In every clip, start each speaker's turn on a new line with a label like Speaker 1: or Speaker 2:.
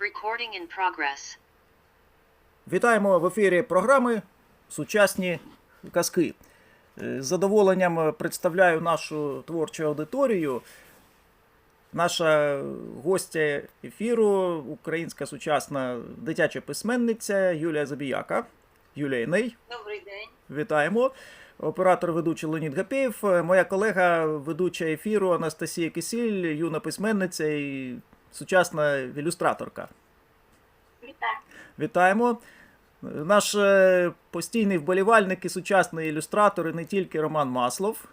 Speaker 1: Recording in progress.
Speaker 2: Вітаємо в ефірі програми Сучасні казки. Е, З задоволенням представляю нашу творчу аудиторію. Наша гостя ефіру, українська сучасна дитяча письменниця Юлія Забіяка. Юлія Іней.
Speaker 3: Добрий день.
Speaker 2: Вітаємо. Оператор ведучий Леонід Гапєєв, моя колега, ведуча ефіру Анастасія Кисіль, юна письменниця і сучасна ілюстраторка.
Speaker 3: Вітаю.
Speaker 2: Вітаємо. Наш е, постійний вболівальник і сучасний ілюстратор, і не тільки Роман Маслов.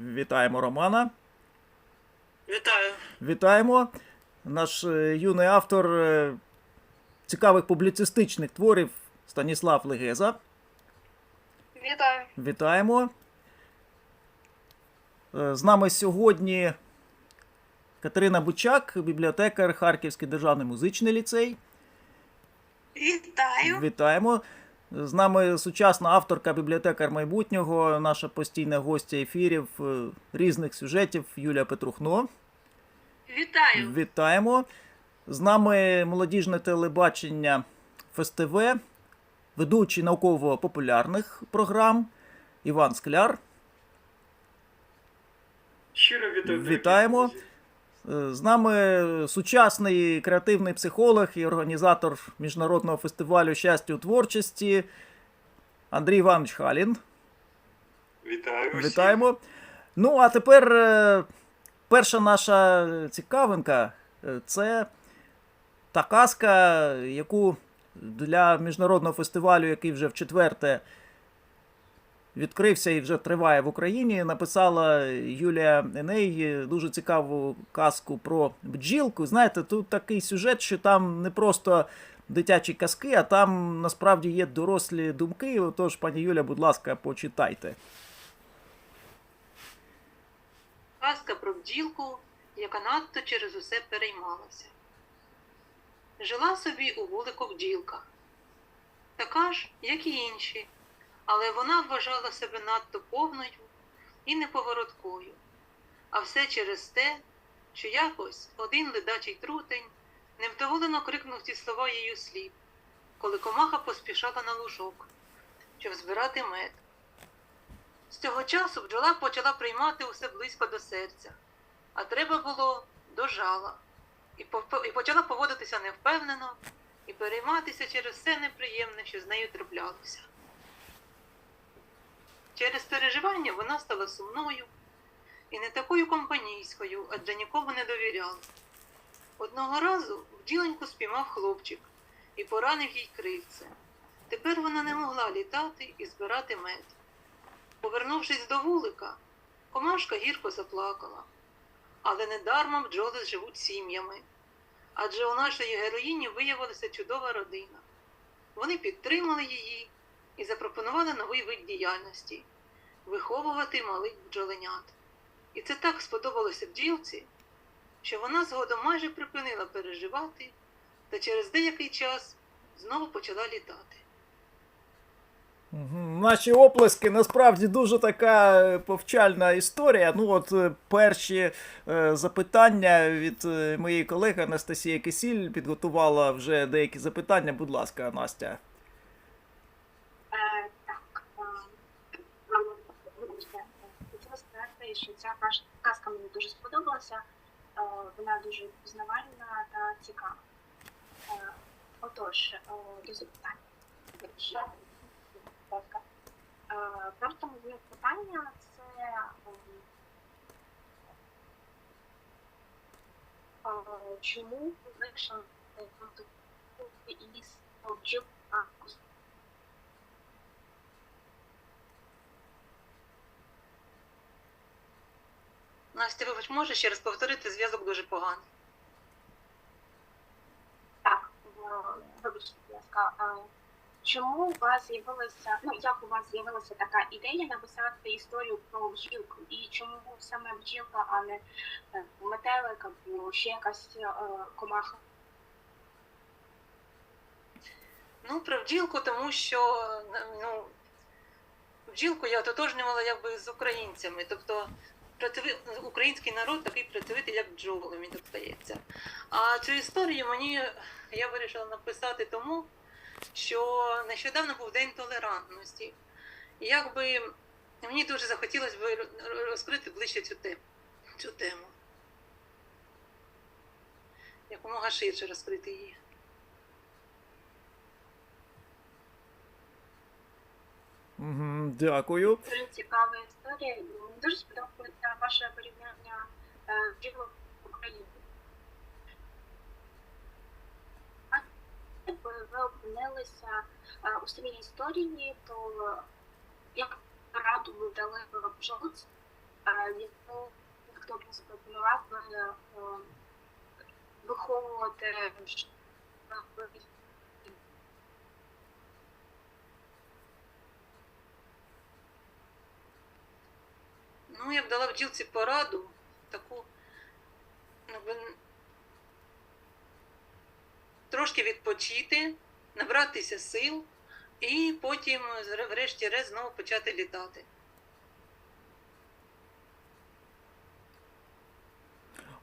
Speaker 2: Вітаємо Романа.
Speaker 3: Вітаю.
Speaker 2: Вітаємо. Наш е, юний автор е, цікавих публіцистичних творів Станіслав Легеза.
Speaker 3: Вітаю.
Speaker 2: Вітаємо. Е, З нами сьогодні Катерина Бучак, бібліотекар Харківський державний музичний ліцей.
Speaker 3: Вітаю.
Speaker 2: Вітаємо. З нами сучасна авторка, бібліотекар майбутнього, наша постійна гостя ефірів е, різних сюжетів Юлія Петрухно.
Speaker 3: Вітаю.
Speaker 2: Вітаємо. З нами молодіжне телебачення ФСТВ, ведучий науково-популярних програм Іван Скляр.
Speaker 4: Щиро вітаю.
Speaker 2: Вітаємо. Е, З нами сучасний креативний психолог і організатор міжнародного фестивалю щастя у творчості Андрій Іванович Халін.
Speaker 4: Вітаю. всіх.
Speaker 2: Вітаємо. Ну, а тепер е, перша наша цікавинка е, це та казка, яку для міжнародного фестивалю, який вже в четверте відкрився і вже триває в Україні, написала Юлія Еней дуже цікаву казку про бджілку. Знаєте, тут такий сюжет, що там не просто дитячі казки, а там насправді є дорослі думки. Отож, пані Юля, будь ласка, почитайте.
Speaker 3: Казка про бджілку, яка надто через усе переймалася. Жила собі у вулику бджілка. Така ж, як і інші, але вона вважала себе надто повною і неповороткою. А все через те, що якось один ледачий трутень невдоволено крикнув ці слова її услід, коли комаха поспішала на лужок, щоб збирати мед. З цього часу бджола почала приймати усе близько до серця, а треба було до жала, і почала поводитися невпевнено і перейматися через все неприємне, що з нею траплялося. Через переживання вона стала сумною і не такою компанійською, адже нікому не довіряла. Одного разу бджіленьку спіймав хлопчик і поранив їй крильце. Тепер вона не могла літати і збирати мед. Повернувшись до вулика, комашка гірко заплакала. Але недарма бджоли живуть сім'ями. Адже у нашої героїні виявилася чудова родина. Вони підтримали її і запропонували новий вид діяльності виховувати малих бджоленят. І це так сподобалося бджілці, що вона згодом майже припинила переживати та через деякий час знову почала літати.
Speaker 2: Наші оплески насправді дуже така е, повчальна історія. Ну, от е, перші е, запитання від е, моєї колеги Анастасії Кисіль підготувала вже деякі запитання. Будь ласка, Настя.
Speaker 5: Е, Так, е, вам вибачте, хотіла сказати, що ця казка мені дуже сподобалася. Е, Вона дуже пізнавальна та цікава. Е, Отож, е, до запитання. Ще, Перше моє питання це ем, чому вийшов із
Speaker 3: Настя, вибач, можеш ще раз повторити зв'язок дуже поганий.
Speaker 5: Так, е, вибачте, будь ласка, чому у вас з'явилася, ну як у вас з'явилася така ідея написати історію про бджілку? І чому саме бджілка, а не е, метелик або ще якась е, комаха?
Speaker 3: Ну, про бджілку, тому що ну, бджілку я ототожнювала якби з українцями. Тобто працьови... український народ такий працьовитий, як бджоли, мені так здається. А цю історію мені я вирішила написати тому, що нещодавно був День толерантності. І якби мені дуже захотілося б розкрити ближче цю тему. Цю тему. Якомога ширше розкрити її.
Speaker 2: Дякую.
Speaker 5: Дуже і Мені дуже сподобається ваше порівняння е, бджіл в Україні. Якби ви опинилися у своїй історії, то як раду ви дали бджолці, яку хто б запропонував би е, виховувати бджіл?
Speaker 3: Ну, я б дала бджілці пораду, таку ну, трошки відпочити, набратися сил і потім, врешті-решт, знову почати літати.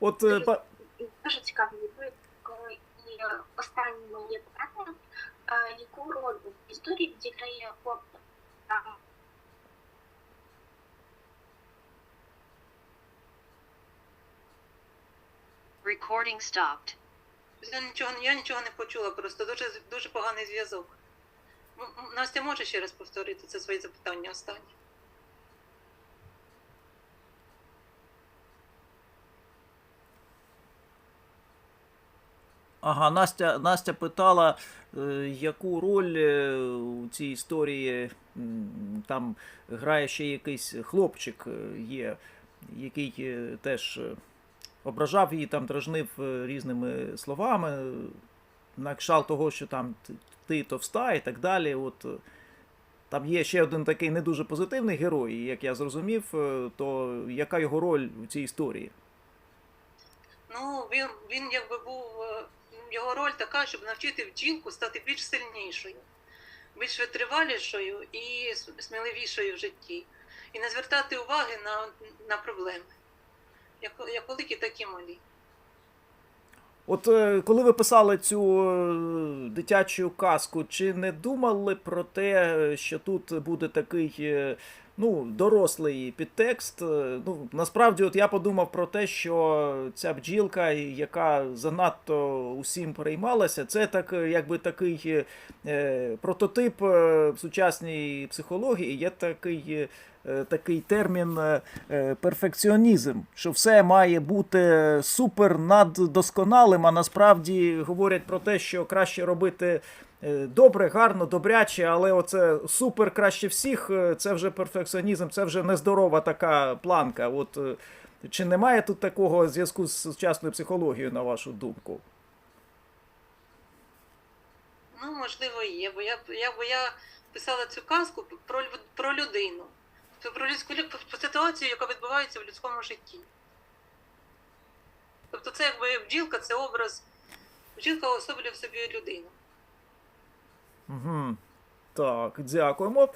Speaker 2: От е, па-
Speaker 5: Дуже цікаві відповідь, коли і останнє моє питання, е, яку роль в історії відіграє хлопець?
Speaker 1: Recording stopped.
Speaker 3: Я нічого, я нічого не почула, просто дуже, дуже поганий зв'язок. М, Настя може ще раз повторити це своє запитання останнє?
Speaker 2: Ага, Настя, Настя питала, е, яку роль е, у цій історії там грає ще якийсь хлопчик е, є, який е, теж е, ображав її, там дражнив е, різними словами, на кшалт того, що там ти- товста і так далі. От, е, там є ще один такий не дуже позитивний герой, і як я зрозумів, е, то яка його роль у цій історії?
Speaker 3: Ну, він, він якби був, його роль така, щоб навчити бджілку стати більш сильнішою, більш витривалішою і сміливішою в житті. І не звертати уваги на, на проблеми, як, великі, так і малі.
Speaker 2: От е, коли ви писали цю е, дитячу казку, чи не думали про те, е, що тут буде такий ну, дорослий підтекст? Е, Ну, насправді, от я подумав про те, що ця бджілка, яка занадто усім переймалася, це так, е, якби такий е, прототип е, в сучасній психології. Є такий. Такий термін перфекціонізм, що все має бути супер наддосконалим, а насправді говорять про те, що краще робити добре, гарно, добряче, але оце супер краще всіх, е, це вже перфекціонізм, це вже нездорова така планка. От е, чи немає тут такого зв'язку з сучасною психологією, на вашу думку?
Speaker 3: Ну, можливо, є, бо я, я, бо я писала цю казку про, про людину, про людську лю- про ситуацію, яка відбувається в людському житті. Тобто це якби бджілка, це образ, бджілка особлює в собі людину.
Speaker 2: Угу. Так, дякуємо.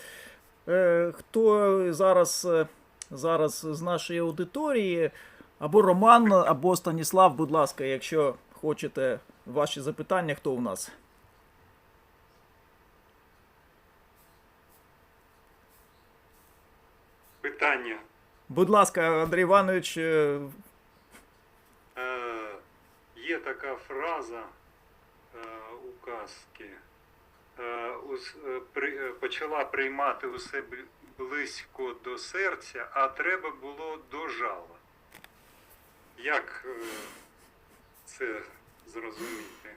Speaker 2: Е, хто зараз, е, зараз з нашої аудиторії, або Роман, або Станіслав, будь ласка, якщо хочете ваші запитання, хто у нас?
Speaker 4: Питання.
Speaker 2: Будь ласка, Андрій Іванович, е,
Speaker 4: Е, є така фраза е, у казки. Е, е, е, почала приймати у себе близько до серця, а треба було до жала. Як це зрозуміти?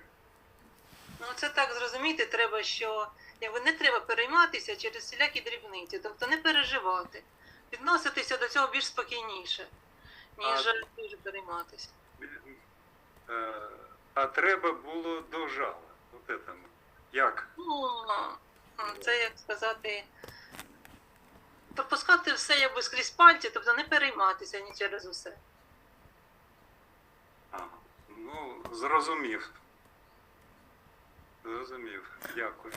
Speaker 3: Ну, це так зрозуміти треба, що якби не треба перейматися через всілякі дрібниці, тобто не переживати, відноситися до цього більш спокійніше, ніж
Speaker 4: А-
Speaker 3: дуже перейматися.
Speaker 4: А треба було до жала. От это, як?
Speaker 3: Ну, це як сказати, пропускати все якби скрізь пальці, тобто не перейматися ні через усе.
Speaker 4: А, Ну, зрозумів. Зрозумів. Дякую.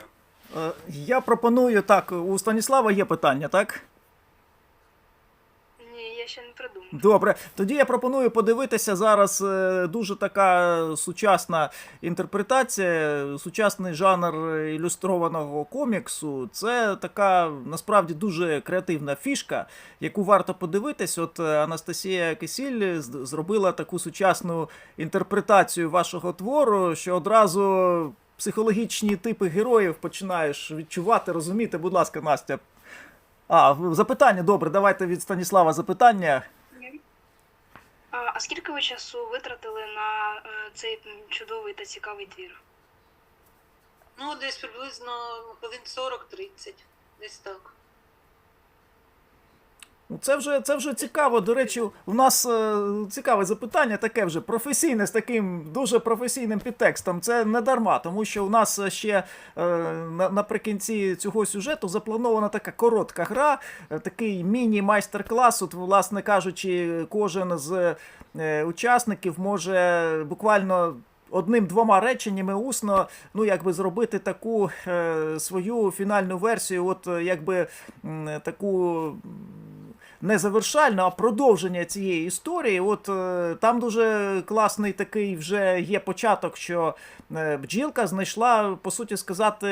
Speaker 2: е, я пропоную так, у Станіслава є питання, так?
Speaker 6: Я ще не придумав.
Speaker 2: Добре, тоді я пропоную подивитися зараз е, дуже така сучасна інтерпретація, сучасний жанр ілюстрованого коміксу. Це така насправді дуже креативна фішка, яку варто подивитись. От е, Анастасія Кисіль зробила таку сучасну інтерпретацію вашого твору, що одразу психологічні типи героїв починаєш відчувати, розуміти. Будь ласка, Настя. А, запитання, добре, давайте від Станіслава запитання.
Speaker 6: А, а скільки ви часу витратили на е, цей чудовий та цікавий твір?
Speaker 3: Ну, десь приблизно хвилин 40-30, десь так.
Speaker 2: Ну, Це вже, це вже цікаво. До речі, у нас е, цікаве запитання, таке вже професійне, з таким дуже професійним підтекстом. Це не дарма, тому що у нас ще е, на, наприкінці цього сюжету запланована така коротка гра, е, такий міні-майстер-клас. От, власне кажучи, кожен з е, учасників може буквально. Одним-двома реченнями усно, ну якби зробити таку е, свою фінальну версію, от якби м, таку не завершальне, а продовження цієї історії. От е, там дуже класний такий вже є початок, що е, бджілка знайшла, по суті сказати,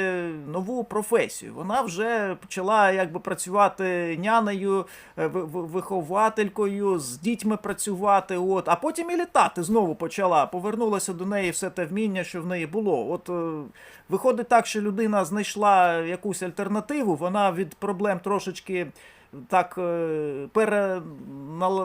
Speaker 2: нову професію. Вона вже почала якби працювати нянею, е, ви- ви- вихователькою, з дітьми працювати. От, а потім і літати знову почала. Повернулося до неї все те вміння, що в неї було. От виходить так, що людина знайшла якусь альтернативу, вона від проблем трошечки так е, пере,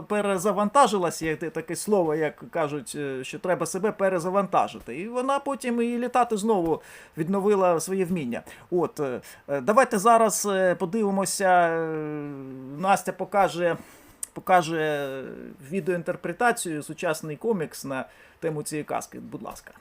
Speaker 2: перезавантажилась, є таке слово, як кажуть, е, що треба себе перезавантажити. І вона потім і літати знову відновила своє вміння. От, е, давайте зараз подивимося. Настя покаже. Покаже відеоінтерпретацію, сучасний комікс на тему цієї казки. Будь ласка.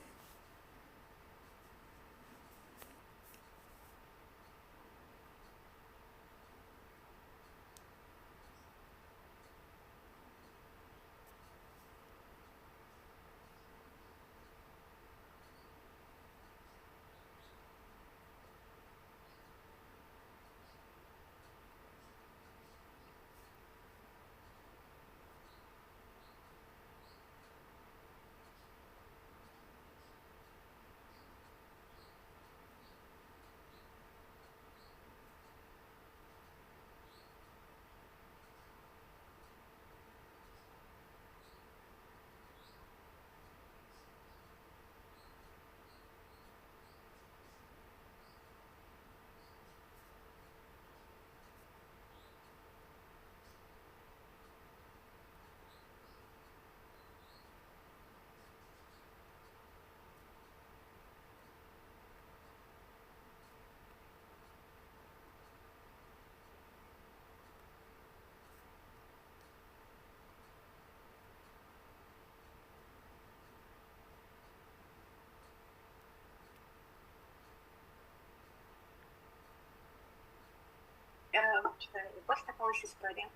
Speaker 5: Е, чекай, Ось така ось історія.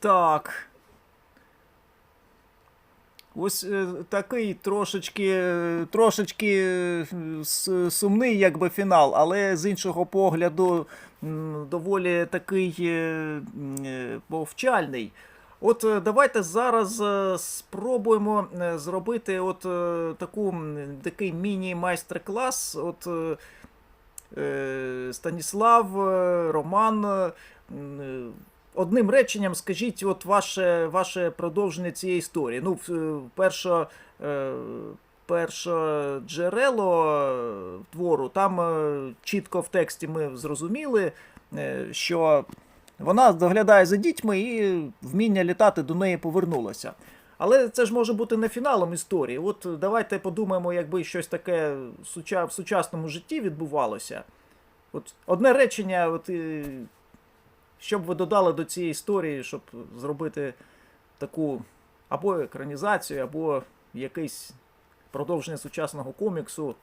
Speaker 2: Так. Ось е, такий трошечки, е, трошечки е, с- сумний, якби фінал, але з іншого погляду доволі такий е, е, повчальний. От давайте зараз спробуємо зробити от таку, такий міні-майстер-клас. От е, Станіслав, е, Роман. е, е, Одним реченням скажіть, от ваше, ваше продовження цієї історії. Ну, е, перше, е, перше джерело е, твору, там е, чітко в тексті ми зрозуміли, е, що вона доглядає за дітьми і вміння літати до неї повернулося. Але це ж може бути не фіналом історії. От давайте подумаємо, якби щось таке в сучасному житті відбувалося. От одне речення, от, е, що б ви додали до цієї історії, щоб зробити таку або екранізацію, або якесь продовження сучасного коміксу,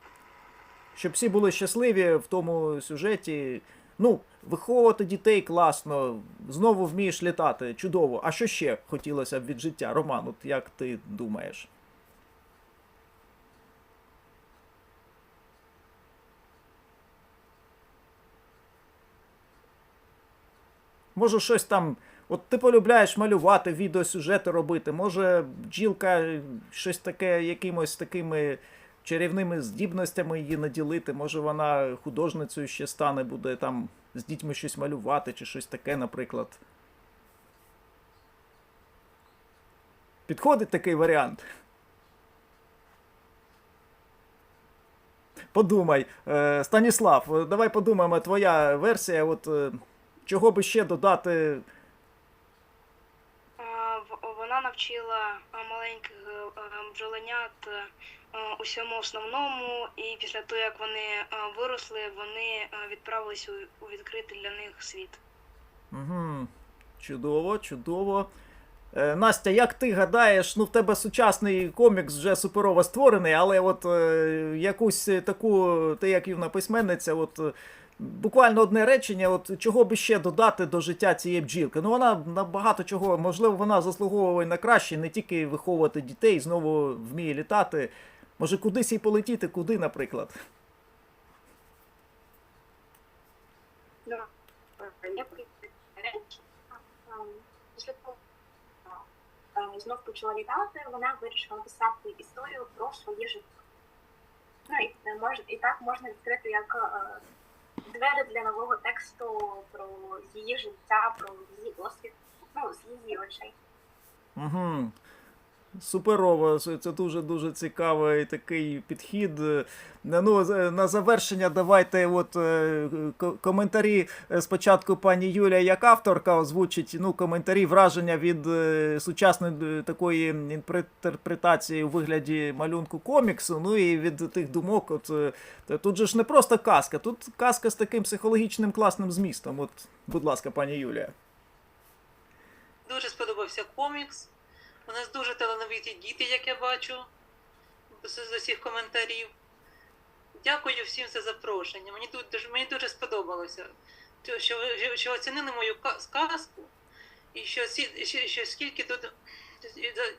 Speaker 2: щоб всі були щасливі в тому сюжеті. Ну, виховувати дітей класно, знову вмієш літати, чудово. А що ще хотілося б від життя? Роман, от як ти думаєш? Може, щось там От ти полюбляєш малювати, відеосюжети робити. Може, бджілка щось таке, якимось такими чарівними здібностями її наділити. Може, вона художницею ще стане, буде там з дітьми щось малювати, чи щось таке, наприклад. Підходить такий варіант. Подумай, Е, Станіслав, давай подумаємо, твоя версія, от е, чого би ще додати.
Speaker 6: Вона навчила маленьких бджоленят е, усьому основному, і після того, як вони е, виросли, вони е, відправились у- відкритий для них світ.
Speaker 2: Угу. Чудово, чудово. Е, Настя, як ти гадаєш, ну в тебе сучасний комікс вже суперово створений, але от е, якусь е, таку, ти як юна письменниця, от е, буквально одне речення, от чого би ще додати до життя цієї бджілки? Ну вона набагато чого, можливо, вона заслуговує на краще, не тільки виховувати дітей, знову вміє літати. Може, кудись і полетіти, куди, наприклад.
Speaker 5: Після того е, знов почала літати, вона вирішила писати історію про своє життя. Ну і е, мож, і так можна відкрити як е, двері для нового тексту про її життя, про її досвід, ну, з її очей.
Speaker 2: Угу. Суперово, це дуже-дуже цікавий такий підхід. Е, Ну, на завершення давайте от е, коментарі е, спочатку пані Юлія як авторка озвучить ну, коментарі, враження від е, сучасної е, такої інтерпретації у вигляді малюнку коміксу, ну і від тих думок. От, е, тут же ж не просто казка, тут казка з таким психологічним класним змістом. От, будь ласка, пані Юлія.
Speaker 3: Дуже сподобався комікс. У нас дуже талановиті діти, як я бачу з, усіх коментарів. Дякую всім за запрошення. Мені тут дуже, мені дуже сподобалося, що, що, оцінили мою ка- сказку і що, що, що скільки тут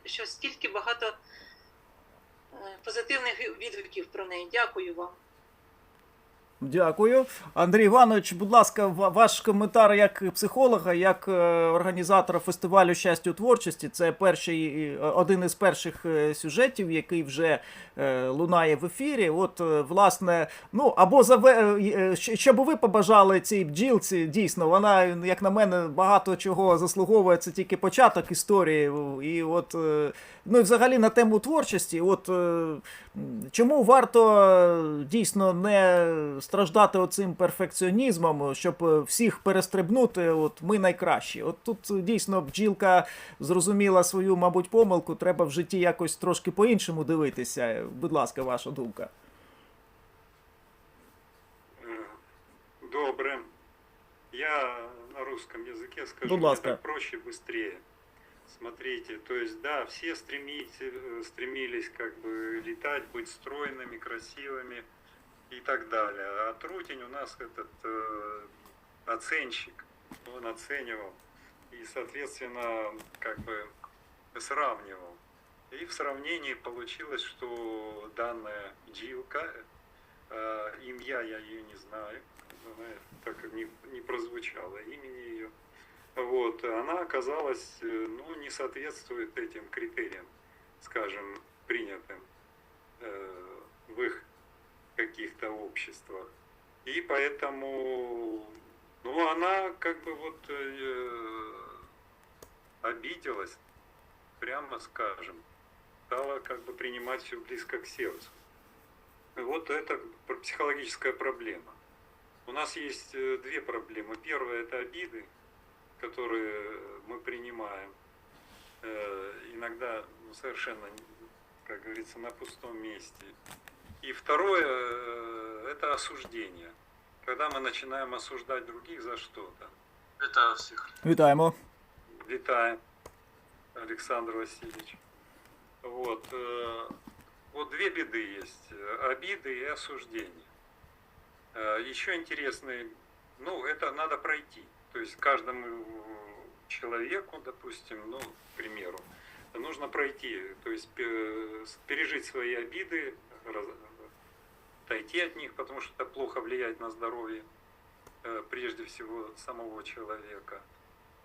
Speaker 3: що стільки багато е, позитивних відгуків про неї. Дякую вам.
Speaker 2: Дякую. Андрій Іванович, будь ласка, ваш коментар як психолога, як е, організатора фестивалю щастя у творчості. Це перший, е, один із перших е, сюжетів, який вже лунає в ефірі. От, власне, ну або заве... що би ви побажали цій бджілці, дійсно, вона, як на мене, багато чого заслуговує. Це тільки початок історії. І от, ну і взагалі на тему творчості, от. Чому варто дійсно не страждати оцим перфекціонізмом, щоб е, всіх перестрибнути? От ми найкращі. От тут е, дійсно бджілка зрозуміла свою, мабуть, помилку. Треба в житті якось трошки по-іншому дивитися. Будь ласка, ваша думка.
Speaker 4: Э, Доброе. Я на русском языке скажу,
Speaker 2: Будь
Speaker 4: мне
Speaker 2: ласка.
Speaker 4: так проще, быстрее. Смотрите, то есть, да, все стремите, э, стремились как бы летать, быть стройными, красивыми и так далее. А Трутень у нас этот э, оценщик, он оценивал и, соответственно, как бы сравнивал. И в сравнении получилось, что данная джилка, э, имя я ее не знаю, она так не, не прозвучало имени ее. Вот, она оказалась, э, ну, не соответствует этим критериям, скажем, принятым э, в их каких-то обществах. И поэтому, ну, она как бы вот э, обиделась, прямо скажем, стала как бы принимать все близко к сердцу. Вот это психологическая проблема. У нас есть э, две проблемы. Первая это обиды, которые мы принимаем э, иногда ну, совершенно, как говорится, на пустом месте. И второе э, это осуждение. Когда мы начинаем осуждать других за что-то.
Speaker 7: Вітаю всіх.
Speaker 2: Вітаємо.
Speaker 4: Витаем, Александр Васильевич. Вот, э, вот две беды есть. э, Обиды и осуждение. Э, Еще интересный, ну, это надо пройти. То есть каждому человеку, допустим, ну, к примеру, нужно пройти, то есть пе- с- пережить свои обиды, раз- отойти от них, потому что это плохо влияет на здоровье, э, прежде всего, самого человека.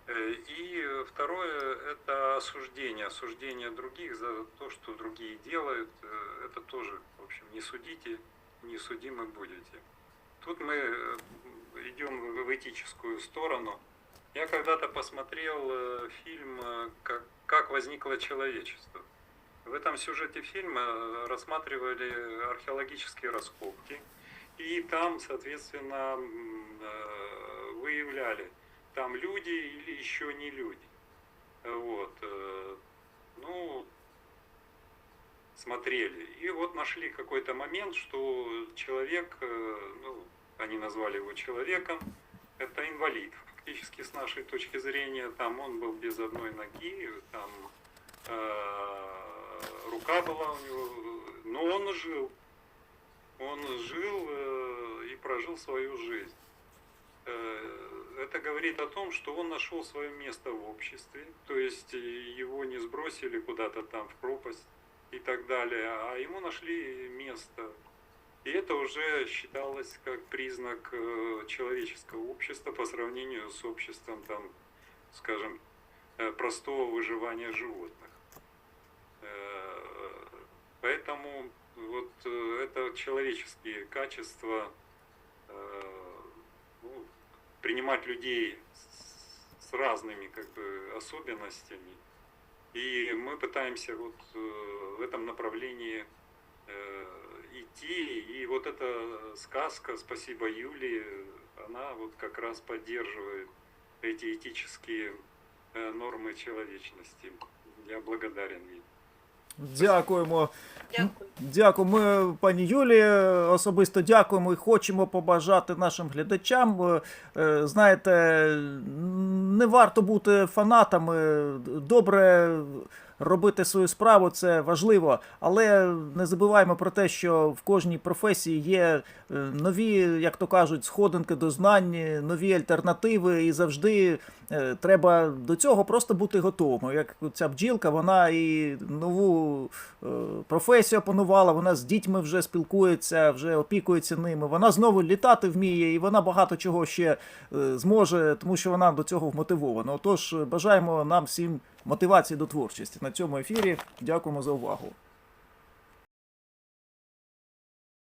Speaker 4: Э, И второе – это осуждение, осуждение других за то, что другие делают. Э, Это тоже, в общем, не судите, не судимы будете. Тут мы идем в этическую сторону. Я когда-то посмотрел фильм как, «Как возникло человечество». В этом сюжете фильма э, рассматривали археологические раскопки, и там, соответственно, э, выявляли, там люди или еще не люди. Вот. э, Ну, смотрели. И вот нашли какой-то момент, что человек, ну, они назвали его человеком, это инвалид. Фактически, с нашей точки зрения, там он был без одной ноги, там э, рука была у него, но он жил. Он жил э, и прожил свою жизнь. Э, Это говорит о том, что он нашел свое место в обществе, то есть его не сбросили куда-то там в пропасть и так далее, а ему нашли место. И это уже считалось как признак э, человеческого общества по сравнению с обществом, там, скажем, э, простого выживания животных. Э, Поэтому вот э, это человеческие качества, э, ну, принимать людей с- с разными как бы особенностями. И мы пытаемся вот в этом направлении идти. И вот эта сказка «Спасибо Юлии», она вот как раз поддерживает эти этические нормы человечности. Я благодарен ей.
Speaker 2: Дякуємо.
Speaker 3: Дякую.
Speaker 2: Дякую. Ми, пані Юлі, особисто дякуємо і хочемо побажати нашим глядачам. Е, е, Знаєте, не варто бути фанатами. Добре робити свою справу це важливо, але не забуваємо про те, що в кожній професії є е, нові, як то кажуть, сходинки до знань, нові альтернативи, і завжди е, треба до цього просто бути готовими. Як ця бджілка, вона і нову е, професію опанувала, вона з дітьми вже спілкується, вже опікується ними. Вона знову літати вміє, і вона багато чого ще зможе, тому що вона до цього вмотивована. Отож, бажаємо нам всім мотивації до творчості на цьому ефірі. Дякуємо за увагу.